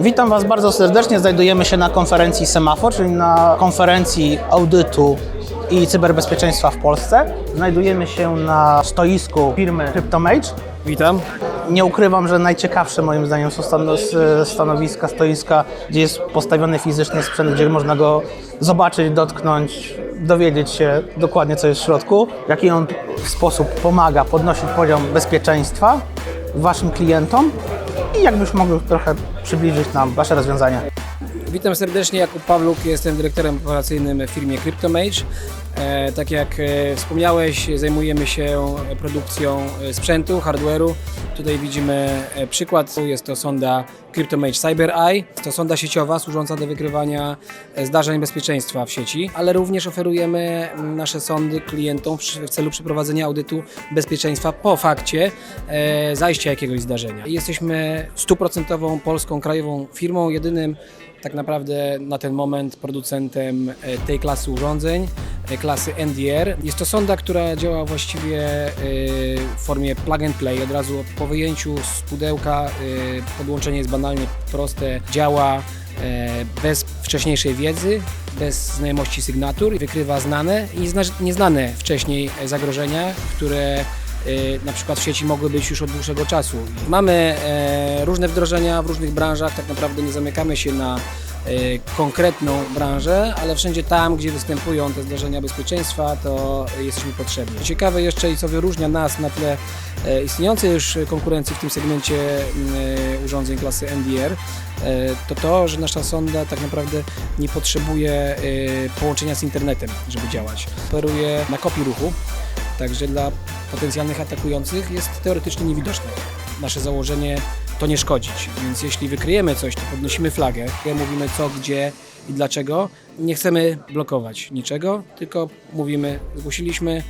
Witam Was bardzo serdecznie. Znajdujemy się na konferencji Semafor, czyli na konferencji audytu i cyberbezpieczeństwa w Polsce. Znajdujemy się na stoisku firmy CryptoMage. Witam. Nie ukrywam, że najciekawsze moim zdaniem są stanowiska, stoiska, gdzie jest postawiony fizycznie sprzęt, gdzie można go zobaczyć, dotknąć, dowiedzieć się dokładnie, co jest w środku, w jaki on sposób pomaga podnosić poziom bezpieczeństwa Waszym klientom i jakbyś mógł trochę przybliżyć nam Wasze rozwiązania. Witam serdecznie, Jakub Pawluk, jestem dyrektorem operacyjnym w firmie CryptoMage. E, tak jak e, wspomniałeś, zajmujemy się produkcją e, sprzętu, hardware'u. Tutaj widzimy przykład, jest to sonda CryptoMage CyberEye. To sonda sieciowa służąca do wykrywania zdarzeń bezpieczeństwa w sieci, ale również oferujemy mm, nasze sondy klientom w celu przeprowadzenia audytu bezpieczeństwa po fakcie zajścia jakiegoś zdarzenia. Jesteśmy stuprocentową polską krajową firmą, jedynym tak naprawdę na ten moment producentem tej klasy urządzeń, klasy NDR. Jest to sonda, która działa właściwie e, w formie plug and play. Od razu po wyjęciu z pudełka e, podłączenie jest banalnie proste, działa e, bez wcześniejszej wiedzy, bez znajomości sygnatur, wykrywa znane i niezna- nieznane wcześniej zagrożenia, które na przykład w sieci mogły być już od dłuższego czasu. Mamy e, różne wdrożenia w różnych branżach, tak naprawdę nie zamykamy się na e, konkretną branżę, ale wszędzie tam, gdzie występują te zdarzenia bezpieczeństwa, to jesteśmy potrzebni. Ciekawe jeszcze i co wyróżnia nas na tle e, istniejącej już konkurencji w tym segmencie m, e, urządzeń klasy NDR, to to, że nasza sonda tak naprawdę nie potrzebuje połączenia z internetem, żeby działać. Operuje na kopii ruchu, Także dla potencjalnych atakujących jest teoretycznie niewidoczne. Nasze założenie to nie szkodzić, więc jeśli wykryjemy coś, to podnosimy flagę, mówimy co, gdzie i dlaczego. Nie chcemy blokować niczego, tylko mówimy, zgłosiliśmy,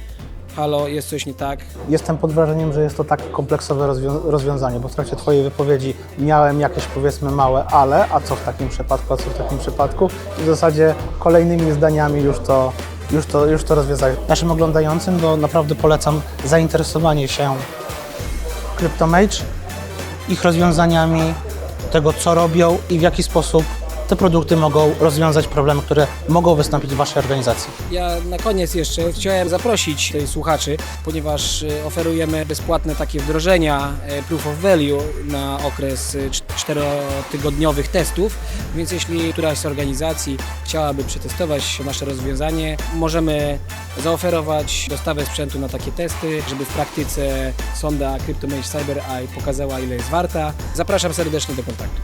halo, jest coś nie tak, Jestem pod wrażeniem, że jest to tak kompleksowe rozwią- rozwiązanie, bo w trakcie Twojej wypowiedzi miałem jakieś powiedzmy małe ale, a co w takim przypadku, a co w takim przypadku i w zasadzie kolejnymi zdaniami już to, już to, już to rozwiązali. Naszym oglądającym to naprawdę polecam zainteresowanie się CryptoMage, ich rozwiązaniami, tego co robią i w jaki sposób te produkty mogą rozwiązać problemy, które mogą wystąpić w Waszej organizacji. Ja na koniec jeszcze chciałem zaprosić tutaj słuchaczy, ponieważ e, oferujemy bezpłatne takie wdrożenia e, Proof of Value na okres e, cz- czterotygodniowych testów, więc jeśli któraś z organizacji chciałaby przetestować nasze rozwiązanie, możemy zaoferować dostawę sprzętu na takie testy, żeby w praktyce sonda CryptoMage CyberEye pokazała ile jest warta. Zapraszam serdecznie do kontaktu.